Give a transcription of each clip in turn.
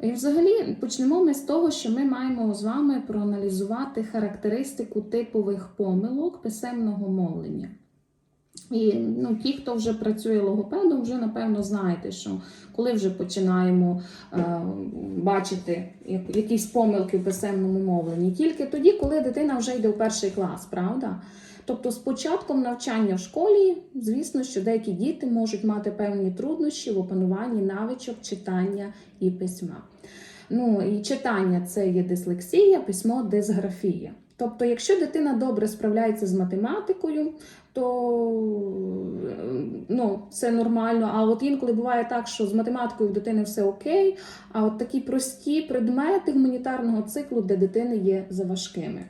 І взагалі почнемо ми з того, що ми маємо з вами проаналізувати характеристику типових помилок писемного мовлення. І ну, ті, хто вже працює логопедом, вже напевно знаєте, що коли вже починаємо е, бачити якісь помилки в писемному мовленні, тільки тоді, коли дитина вже йде в перший клас, правда? Тобто з початком навчання в школі, звісно, що деякі діти можуть мати певні труднощі в опануванні навичок читання і письма. Ну і читання це є дислексія, письмо дисграфія. Тобто, якщо дитина добре справляється з математикою, то ну, це нормально. А от інколи буває так, що з математикою в дитини все окей, а от такі прості предмети гуманітарного циклу для дитини є заважкими.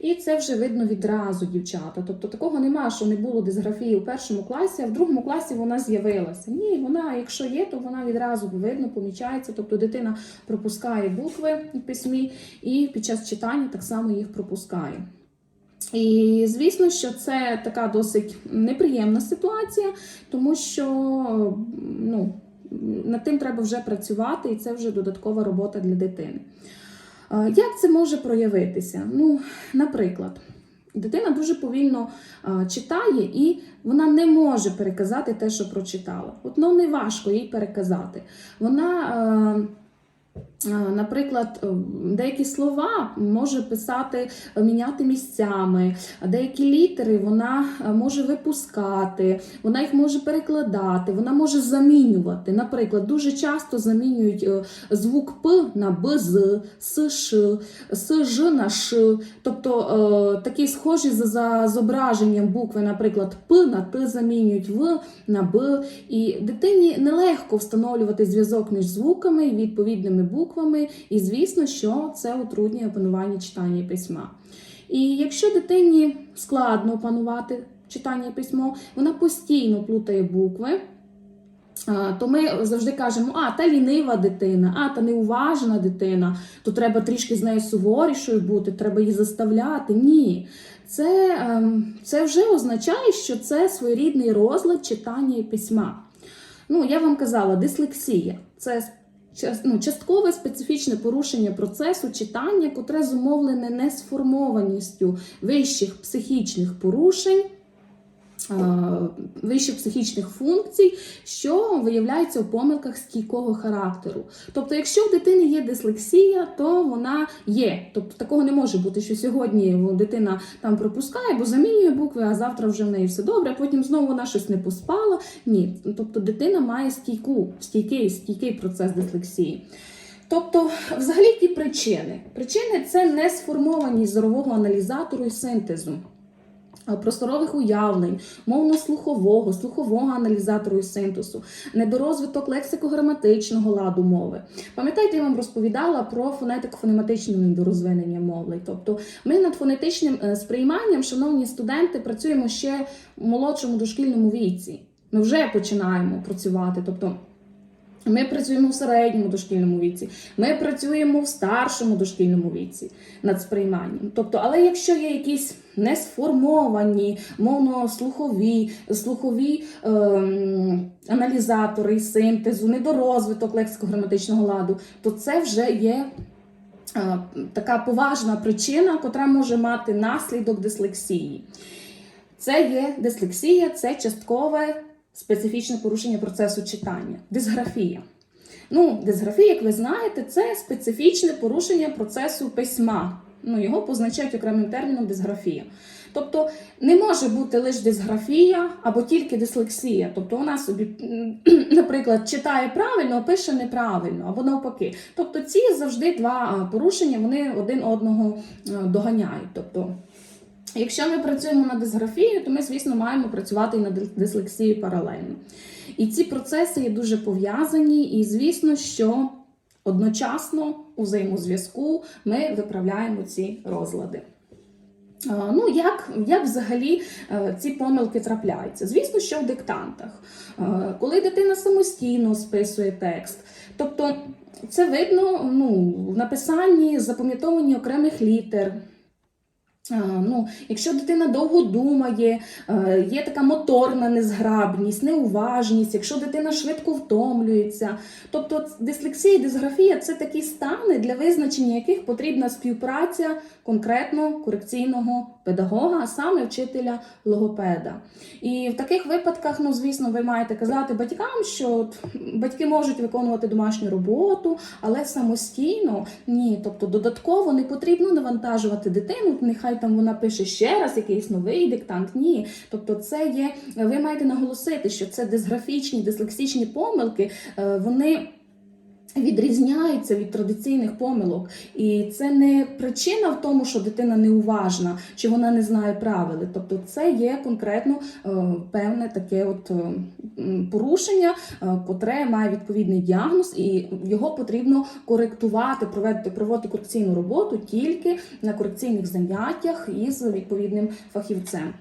І це вже видно відразу, дівчата. Тобто такого нема, що не було дисграфії у першому класі, а в другому класі вона з'явилася. Ні, вона, якщо є, то вона відразу видно, помічається. Тобто дитина пропускає букви в письмі і під час читання так само їх пропускає. І звісно, що це така досить неприємна ситуація, тому що ну, над тим треба вже працювати, і це вже додаткова робота для дитини. Е, Як це може проявитися? Ну, наприклад, дитина дуже повільно е, читає і вона не може переказати те, що прочитала. От ну, не важко їй переказати. Вона. Е, Наприклад, е, деякі слова може писати, е, міняти місцями, деякі літери вона може випускати, вона їх може перекладати, вона може замінювати. Наприклад, дуже часто замінюють звук П на БЗ, СШ, СЖ на Ш. Тобто такі схожі за зображенням букви, наприклад, П на Т замінюють В на Б. І дитині нелегко встановлювати зв'язок між звуками і відповідними буквами, і звісно, що це утруднює опанування читання письма. І якщо дитині складно опанувати читання письмо, вона постійно плутає букви. То ми завжди кажемо, а та лінива дитина, а та неуважна дитина, то треба трішки з нею суворішою бути, треба її заставляти. Ні. Це, ем, це вже означає, що це своєрідний розлад читання і письма. Ну, я вам казала, дислексія це ну, часткове специфічне порушення процесу читання, котре зумовлене несформованістю вищих психічних порушень. Е, Вищих психічних функцій, що виявляється у помилках стійкого характеру. Тобто, якщо в дитини є дислексія, то вона є. Тобто такого не може бути, що сьогодні дитина там пропускає, бо замінює букви, а завтра вже в неї все добре, а потім знову вона щось не поспала. Ні, тобто дитина має стійку, стійкий, стійкий процес дислексії. Тобто, взагалі, які причини? Причини це несформованість зорового аналізатору і синтезу. А, Просторових уявлень, мовно-слухового, слухового аналізатору і синтезу, недорозвиток лексико-граматичного ладу мови. Пам'ятаєте, я вам розповідала про фонетико-фонематичне недорозвинення мови. Тобто ми над фонетичним е, сприйманням, шановні студенти, працюємо ще в молодшому дошкільному віці. Ми вже починаємо працювати. Тобто ми працюємо в середньому дошкільному віці, ми працюємо в старшому дошкільному віці над сприйманням. Тобто, але якщо є якісь несформовані мовно-слухові, слухові ем, аналізатори синтезу, недорозвиток лексико-граматичного ладу, то це вже є е, така поважна причина, котра може мати наслідок дислексії. Це є дислексія, це часткове специфічне порушення процесу читання. Дисграфія. Ну, дисграфія, як ви знаєте, це специфічне порушення процесу письма. Ну, його позначають окремим терміном дисграфія. Тобто не може бути лише дисграфія або тільки дислексія. Тобто вона собі, наприклад, читає правильно, а пише неправильно, або навпаки. Тобто ці завжди два порушення вони один одного доганяють. Тобто Якщо ми працюємо над дисграфією, то ми, звісно, маємо працювати і над дис- дислексією паралельно. І ці процеси є дуже пов'язані, і звісно, що одночасно у взаємозв'язку ми виправляємо ці розлади. Ну, як, як взагалі е, ці помилки трапляються? Звісно, що в диктантах, Е, коли дитина самостійно списує текст. Тобто це видно ну, в написанні, запам'ятовуванні окремих літер, Ну, якщо дитина довго думає, е, є така моторна незграбність, неуважність, якщо дитина швидко втомлюється. Тобто дислексія і дисграфія це такі стани, для визначення яких потрібна співпраця конкретно корекційного педагога, а саме вчителя логопеда. І в таких випадках, ну звісно, ви маєте казати батькам, що от батьки можуть виконувати домашню роботу, але самостійно ні. Тобто додатково не потрібно навантажувати дитину. Нехай там вона пише ще раз якийсь новий диктант. Ні. Тобто, це є. Ви маєте наголосити, що це дисграфічні, дислексичні помилки. е, Вони. Відрізняються від традиційних помилок, і це не причина в тому, що дитина неуважна чи вона не знає правил. Тобто, це є конкретно е, певне таке от е, порушення, е, котре має відповідний діагноз, і його потрібно коректувати, проводити, проводити корекційну роботу тільки на корекційних заняттях із відповідним фахівцем.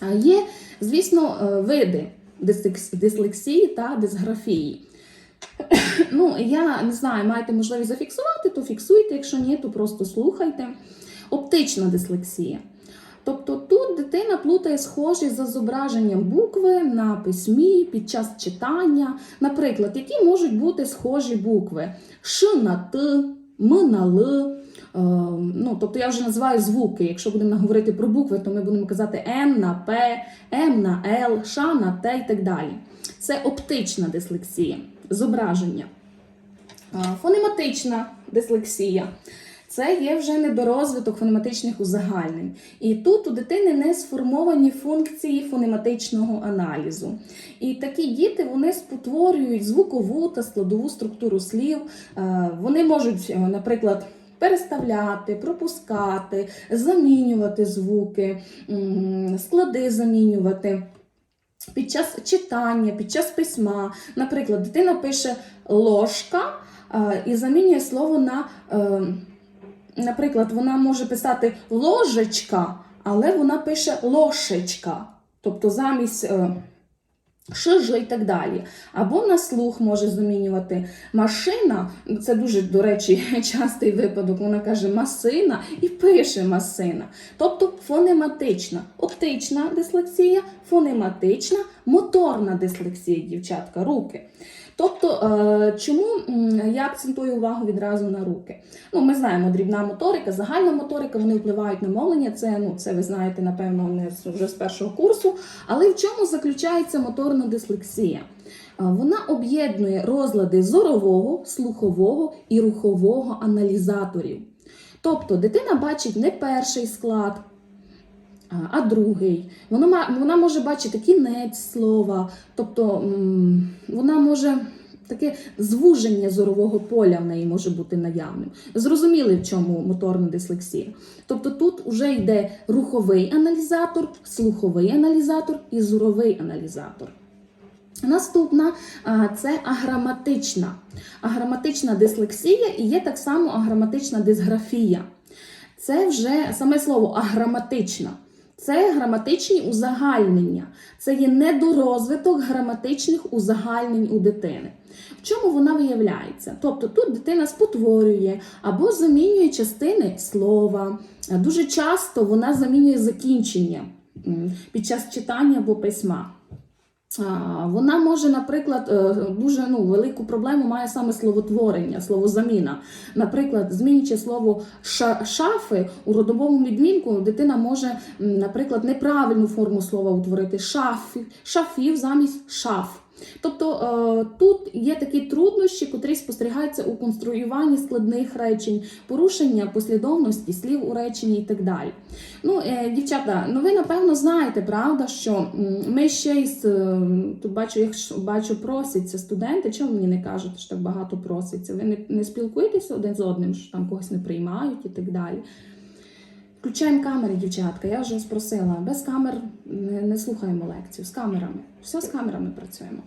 А Є, звісно, види дислексії та дисграфії. Ну, я не знаю, маєте можливість зафіксувати, то фіксуйте, якщо ні, то просто слухайте. Оптична дислексія. Тобто тут дитина плутає схожі за зображенням букви на письмі під час читання. Наприклад, які можуть бути схожі букви: Ш на Т, М на Л. Е, ну, тобто я вже називаю звуки. Якщо будемо говорити про букви, то ми будемо казати М на П, М на Л, Ш на Т і так далі. Це оптична дислексія, зображення. Фонематична дислексія. Це є вже недорозвиток фонематичних узагальнень. І тут у дитини не сформовані функції фонематичного аналізу. І такі діти вони спотворюють звукову та складову структуру слів. Вони можуть, е, наприклад, переставляти, пропускати, замінювати звуки, склади замінювати. Під час читання, під час письма, наприклад, дитина пише ложка е, і замінює слово на, е, наприклад, вона може писати ложечка, але вона пише лошечка. Тобто замість е, шж і так далі. Або на слух може замінювати машина. Це дуже, до речі, частий випадок. Вона каже масина і пише масина. Тобто фонематична, оптична дислексія, фонематична, моторна дислексія, дівчатка, руки. Тобто, е, чому я акцентую увагу відразу на руки? Ну, ми знаємо, дрібна моторика, загальна моторика, вони впливають на мовлення. Це, ну, це ви знаєте, напевно, не вже з першого курсу. Але в чому заключається моторна дислексія? Вона об'єднує розлади зорового, слухового і рухового аналізаторів. Тобто дитина бачить не перший склад, а другий. Вона, вона може бачити кінець слова, тобто вона може таке звуження зорового поля в неї може бути наявним. Зрозуміли, в чому моторна дислексія. Тобто тут вже йде руховий аналізатор, слуховий аналізатор і зоровий аналізатор. Наступна це аграматична. Аграматична дислексія і є так само аграматична дисграфія. Це вже саме слово аграматична. Це граматичні узагальнення. Це є недорозвиток граматичних узагальнень у дитини. В чому вона виявляється? Тобто тут дитина спотворює або замінює частини слова. Дуже часто вона замінює закінчення під час читання або письма. Вона може, наприклад, е, дуже ну, велику проблему має саме словотворення, словозаміна. Наприклад, змінюючи слово «ша- шафи у родовому відмінку, дитина може, наприклад, неправильну форму слова утворити шафі, шафів замість шаф. Тобто е, тут є такі труднощі, котрі спостерігаються у конструюванні складних речень, порушення послідовності слів у реченні і так далі. Ну, е, дівчата, ну ви напевно знаєте, правда, що ми ще із е, тут бачу, якщо бачу, просяться студенти. Чому мені не кажуть, що так багато проситься? Ви не, не спілкуєтеся один з одним, що там когось не приймають і так далі. Включаємо камери, дівчатка. Я вже спросила. Без камер не, слухаємо лекцію. З камерами. Все з камерами працюємо.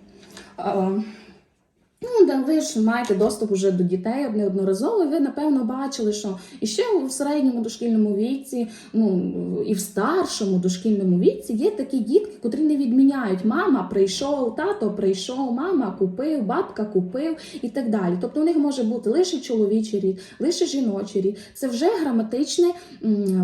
Ну, да, ви ж маєте доступ уже до дітей неодноразово. Ви напевно бачили, що і ще в середньому дошкільному віці, ну і в старшому дошкільному віці є такі дітки, котрі не відміняють. Мама прийшов, тато прийшов, мама купив, бабка купив і так далі. Тобто у них може бути лише чоловічий рід, лише жіночий рід. Це вже граматичне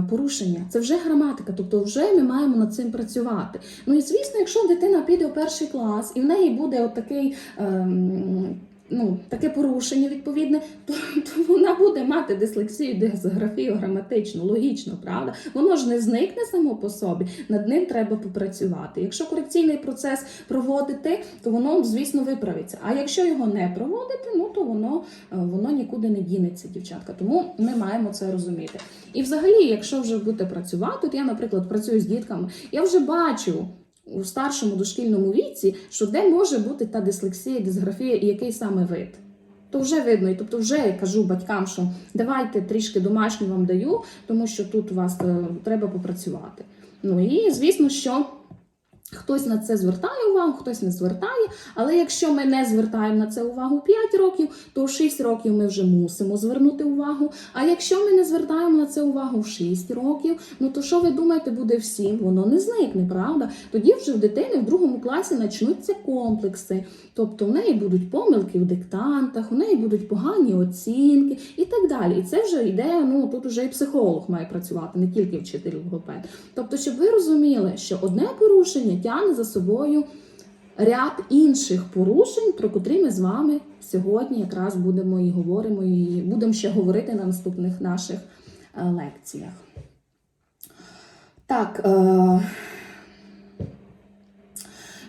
порушення, це вже граматика. Тобто, вже ми маємо над цим працювати. Ну і звісно, якщо дитина піде у перший клас і в неї буде отакий. Ем, Ну, таке порушення відповідне, то, то вона буде мати дислексію, дисграфію граматичну, логічно, правда? Воно ж не зникне само по собі, над ним треба попрацювати. Якщо корекційний процес проводити, то воно, звісно, виправиться. А якщо його не проводити, ну то воно, е, воно нікуди не дінеться, дівчатка. Тому ми маємо це розуміти. І взагалі, якщо вже будете працювати, от я, наприклад, працюю з дітками, я вже бачу у старшому дошкільному віці, що де може бути та дислексія, дисграфія і який саме вид. То вже видно, і тобто вже я кажу батькам, що давайте трішки домашню вам даю, тому що тут у вас е, треба попрацювати. Ну і звісно, що хтось на це звертає увагу, хтось не звертає. Але якщо ми не звертаємо на це увагу 5 років, то в 6 років ми вже мусимо звернути увагу. А якщо ми не звертаємо на це увагу в 6 років, ну то що ви думаєте, буде всім? Воно не зникне, правда? Тоді вже в дитини в другому класі почнуться комплекси. Тобто в неї будуть помилки в диктантах, у неї будуть погані оцінки і так далі. І це вже йде. Ну тут вже і психолог має працювати, не тільки вчитель логопед. Тобто, щоб ви розуміли, що одне порушення тягне за собою ряд інших порушень, про котрі ми з вами сьогодні якраз будемо і говоримо, і будемо ще говорити на наступних наших е, лекціях. Так. Е...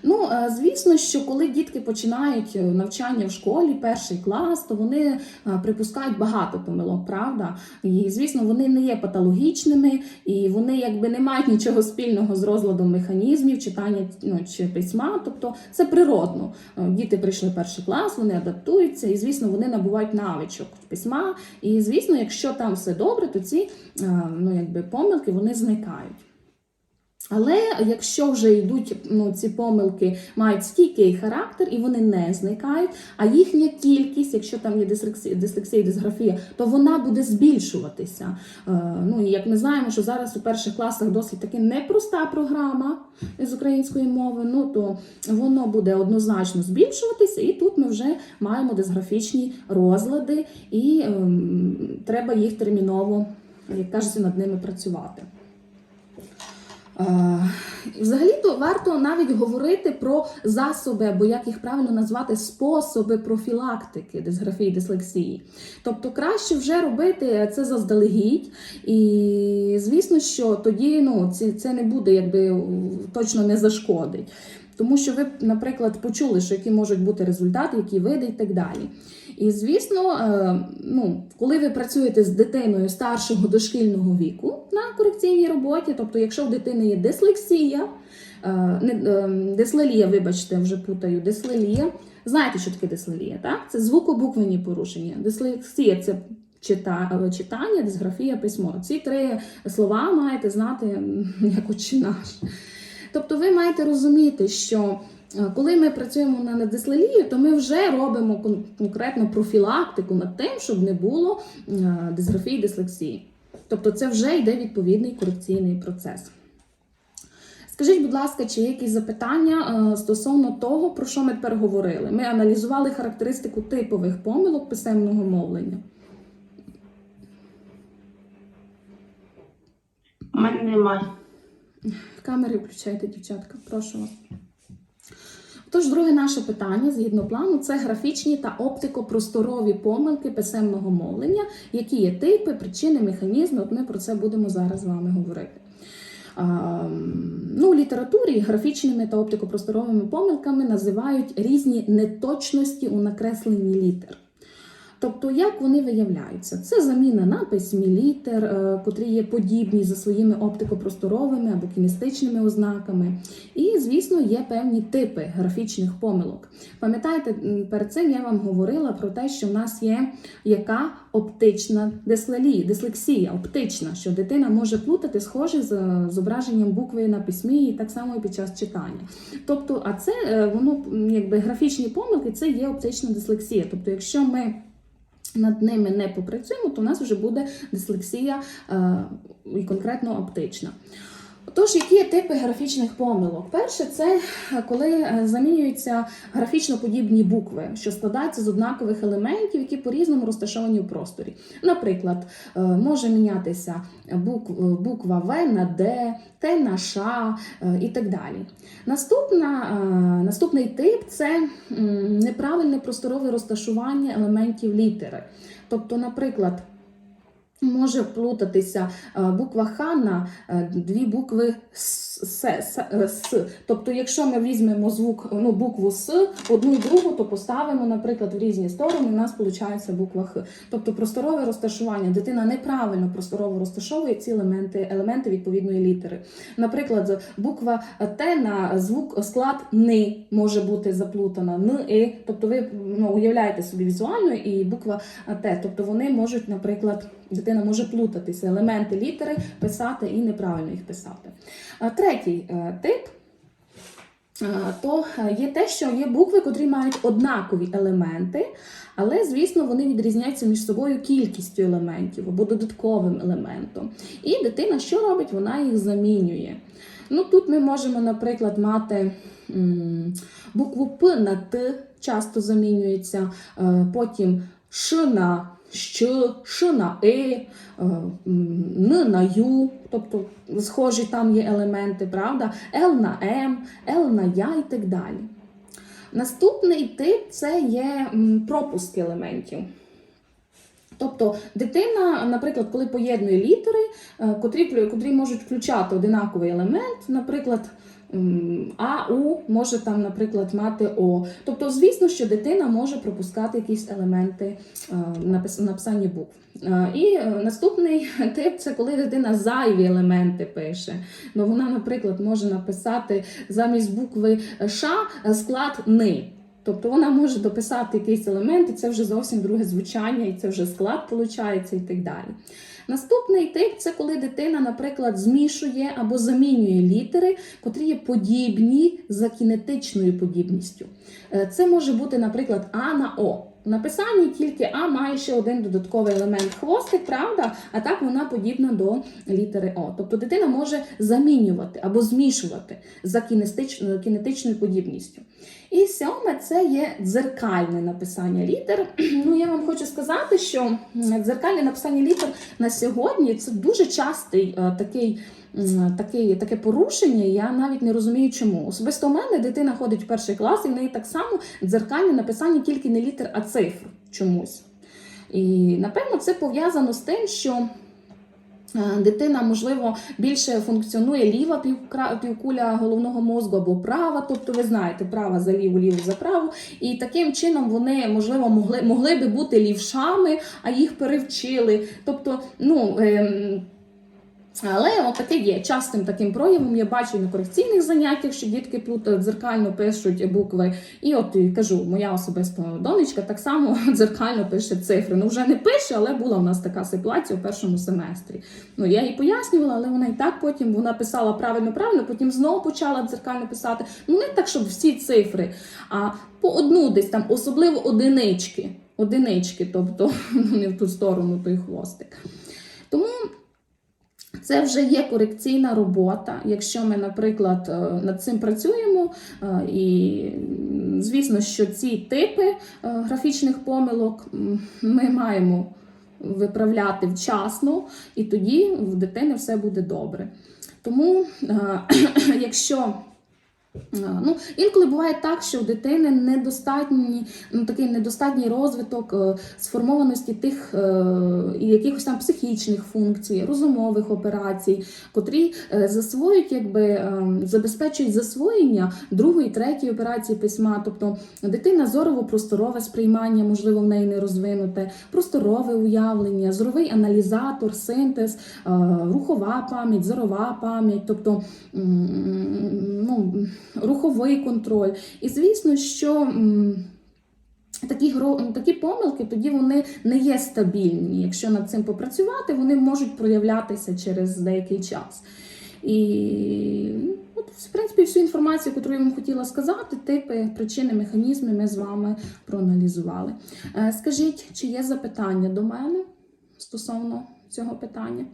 Ну, е, звісно, що коли дітки починають е, навчання в школі, перший клас, то вони е, припускають багато помилок, правда? І звісно, вони не є патологічними, і вони якби не мають нічого спільного з розладом механізмів, читання ну, чи письма. Тобто це природно. Діти прийшли в перший клас, вони адаптуються, і звісно, вони набувають навичок письма. І звісно, якщо там все добре, то ці ну, якби помилки вони зникають. Але якщо вже йдуть ну, ці помилки, мають стійкий характер і вони не зникають, а їхня кількість, якщо там є дислексія, дислексія дисграфія, то вона буде збільшуватися. Е, ну і як ми знаємо, що зараз у перших класах досить таки непроста програма з української мови, ну то воно буде однозначно збільшуватися, і тут ми вже маємо дисграфічні розлади, і е, треба їх терміново, як кажеться, над ними працювати. Взагалі-то варто навіть говорити про засоби, або як їх правильно назвати, способи профілактики дисграфії, дислексії. Тобто краще вже робити це заздалегідь. І звісно, що тоді ну, це не буде якби точно не зашкодить. Тому що ви, наприклад, почули, що які можуть бути результати, які види і так далі. І звісно, ну, коли ви працюєте з дитиною старшого дошкільного віку на корекційній роботі, тобто, якщо в дитини є дислексія, не дислелія, вибачте, вже путаю, дислелія. Знаєте, що таке дислелія? так? Це звукобуквені порушення. Дислексія це читання, дисграфія, письмо. Ці три слова маєте знати як очі наш. Тобто ви маєте розуміти, що е, коли ми працюємо над дислелією, то ми вже робимо конкретно профілактику над тим, щоб не було е, дисграфії, дислексії. Тобто це вже йде відповідний корекційний процес. Скажіть, будь ласка, чи є якісь запитання е, стосовно того, про що ми тепер говорили? Ми аналізували характеристику типових помилок писемного мовлення. У мене немає. Камери включайте, дівчатка, прошу вас. Тож, друге наше питання згідно плану це графічні та оптико-просторові помилки писемного мовлення, які є типи, причини, механізми. От ми про це будемо зараз з вами говорити. Ну, У літературі графічними та оптико-просторовими помилками називають різні неточності у накресленні літер. Тобто, як вони виявляються? Це заміна на письмі літер, е, котрі є подібні за своїми оптикопросторовими або кінестичними ознаками. І, звісно, є певні типи графічних помилок. Пам'ятаєте, перед цим я вам говорила про те, що в нас є яка оптична дислелі- дислексія, оптична, що дитина може плутати схоже з зображенням букви на письмі, і так само і під час читання. Тобто, а це е, воно якби графічні помилки, це є оптична дислексія. Тобто, якщо ми над ними не попрацюємо, то у нас вже буде дислексія е, і конкретно оптична. Тож, які є типи графічних помилок? Перше, це е, коли е, замінюються графічно подібні букви, що складаються з однакових елементів, які по-різному розташовані у просторі. Наприклад, е, може мінятися буква В на Д, Т на Ш і так далі. Наступна, наступний тип це неправильне просторове розташування елементів літери. Тобто, наприклад, може плутатися е, буква Х на е, дві букви С, С, С, е, С. Тобто, якщо ми візьмемо звук, ну, букву С, одну і другу, то поставимо, наприклад, в різні сторони, у нас виходить буква Х. Тобто просторове розташування. Дитина неправильно просторово розташовує ці елементи, елементи відповідної літери. Наприклад, буква Т на звук склад ни може бути заплутана. Н. Тобто ви ну, уявляєте собі візуально і буква Т. Тобто вони можуть, наприклад, дитина може плутатися, елементи літери писати і неправильно їх писати. А Третій е, тип. е, То е, є те, що є букви, котрі мають однакові елементи, але, звісно, вони відрізняються між собою кількістю елементів або додатковим елементом. І дитина що робить? Вона їх замінює. Ну, тут ми можемо, наприклад, мати букву П на Т, часто замінюється, потім Ш на Щ, Ш на Е, е, Н на Ю, тобто схожі там є елементи, правда? Л на М, Л на Я і так далі. Наступний тип це є м, пропуски елементів. Тобто дитина, наприклад, коли поєднує літери, е, котрі, котрі можуть включати одинаковий елемент, наприклад, А, У може там, наприклад, мати О. Тобто, звісно, що дитина може пропускати якісь елементи е, написання букв. Е, І е, наступний тип це коли дитина зайві елементи пише. Ну, вона, наприклад, може написати замість букви Ш склад ни. Тобто вона може дописати якийсь елемент, і це вже зовсім друге звучання, і це вже склад виходить, і так далі. Наступний тип це коли дитина, наприклад, змішує або замінює літери, котрі є подібні за кінетичною подібністю. Е, Це може бути, наприклад, А на О. В написанні тільки А має ще один додатковий елемент хвостик, правда? А так вона подібна до літери О. Тобто дитина може замінювати або змішувати за кінетичною подібністю. І сьоме це є дзеркальне написання літер. Ну, я вам хочу сказати, що дзеркальне написання літер на сьогодні це дуже частий е, такий. Таке, таке порушення, я навіть не розумію, чому. Особисто у мене дитина ходить в перший клас, і в неї так само дзеркальне написання тільки не літер, а цифр чомусь. І напевно це пов'язано з тим, що дитина, можливо, більше функціонує ліва півкуля головного мозку або права, тобто ви знаєте, права за ліву, ліву за праву. І таким чином вони, можливо, могли, могли би бути лівшами, а їх перевчили. Тобто, ну. ем, але от є частим таким проявом. Я бачу на корекційних заняттях, що дітки плутають дзеркально пишуть букви. І от і кажу, моя особиста донечка так само дзеркально пише цифри. Ну вже не пише, але була в нас така ситуація у першому семестрі. Ну я їй пояснювала, але вона і так потім вона писала правильно, правильно, потім знову почала дзеркально писати. Ну не так, щоб всі цифри, а по одну десь там, особливо одинички. Одинички, тобто ну, не в ту сторону той хвостик. Тому це вже є корекційна робота. Якщо ми, наприклад, е, над цим працюємо, е, і звісно, що ці типи е, графічних помилок ми маємо виправляти вчасно, і тоді в дитини все буде добре. Тому, якщо Ну, інколи буває так, що у дитини недостатній, ну, такий недостатній розвиток е, сформованості тих е, якихось там психічних функцій, розумових операцій, котрі е, засвоюють, якби е, забезпечують засвоєння другої, третьої операції письма. Тобто дитина зорово-просторове сприймання, можливо, в неї не розвинуте, просторове уявлення, зоровий аналізатор, синтез, е, рухова пам'ять, зорова пам'ять, тобто м, ну, руховий контроль. І звісно, що. Такі, такі помилки тоді вони не є стабільні. Якщо над цим попрацювати, вони можуть проявлятися через деякий час. І от, в принципі, всю інформацію, яку я вам хотіла сказати, типи, причини, механізми ми з вами проаналізували. Е, Скажіть, чи є запитання до мене стосовно цього питання?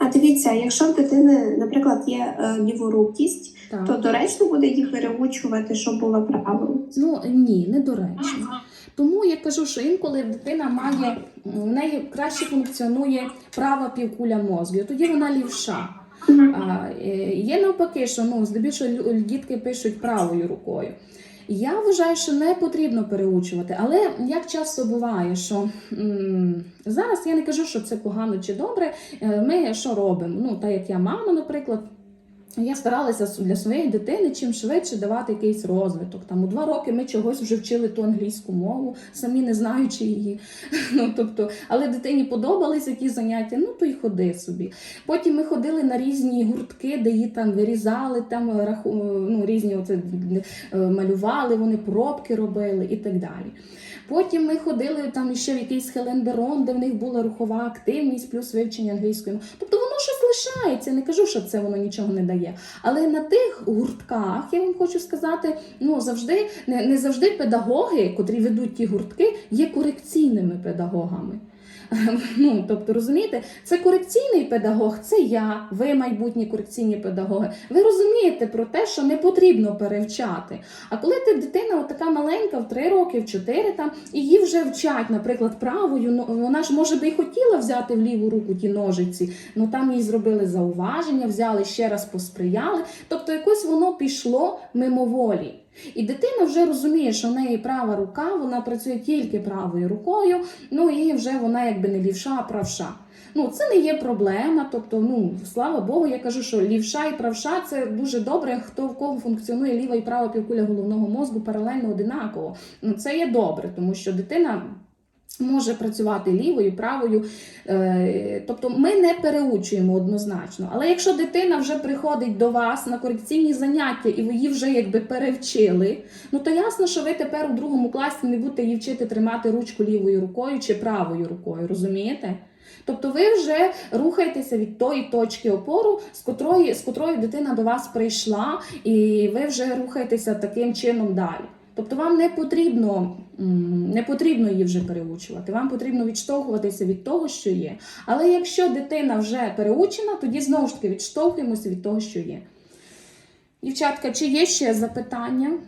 А дивіться, якщо в дитини, наприклад, є е, ліворукість, Так. то доречно буде їх переучувати, щоб було правило. Ну ні, недоречно. Тому я кажу, що інколи дитина має в неї краще функціонує права півкуля мозку, тоді вона лівша. А, е, є навпаки, що ну, здебільшого дітки пишуть правою рукою. Я вважаю, що не потрібно переучувати, але як часто буває, що м, зараз я не кажу, що це погано чи добре. Е, Ми що робимо? Ну, так як я мама, наприклад. Я старалася для своєї дитини чим швидше давати якийсь розвиток. Там у два роки ми чогось вже вчили ту англійську мову, самі не знаючи її. Ну тобто, але дитині подобалися ті заняття, ну то й ходи собі. Потім ми ходили на різні гуртки, де її там вирізали, там е, раху, ну, різні оце, е, малювали, вони пробки робили і так далі. Потім ми ходили там ще в якийсь Хеленберон, де в них була рухова активність, плюс вивчення англійської мови. Тобто воно лишається. Не кажу, що це воно нічого не дає. Але на тих гуртках я вам хочу сказати, ну завжди не, не завжди педагоги, котрі ведуть ті гуртки, є корекційними педагогами. Ну, тобто, розумієте, це корекційний педагог, це я, ви майбутні корекційні педагоги. Ви розумієте про те, що не потрібно перевчати. А коли ти дитина така маленька, в 3 роки, в 4, там, і її вже вчать, наприклад, правою, ну вона ж може би і хотіла взяти в ліву руку ті ножиці, ну там їй зробили зауваження, взяли ще раз посприяли. Тобто якось воно пішло мимоволі. І дитина вже розуміє, що в неї права рука, вона працює тільки правою рукою, ну і вже вона якби не лівша, а правша. Ну, це не є проблема. Тобто, ну слава Богу, я кажу, що лівша і правша це дуже добре. Хто в кого функціонує ліва і права півкуля головного мозку паралельно одинаково. Ну це є добре, тому що дитина. Може працювати лівою, правою, Е, тобто ми не переучуємо однозначно. Але якщо дитина вже приходить до вас на корекційні заняття і ви її вже якби перевчили, ну то ясно, що ви тепер у другому класі не будете її вчити тримати ручку лівою рукою чи правою рукою, розумієте? Тобто ви вже рухаєтеся від тої точки опору, з котрої, з котрої дитина до вас прийшла, і ви вже рухаєтеся таким чином далі. Тобто вам не потрібно, не потрібно її вже переучувати, вам потрібно відштовхуватися від того, що є. Але якщо дитина вже переучена, тоді знову ж таки відштовхуємося від того, що є. Дівчатка, чи є ще запитання?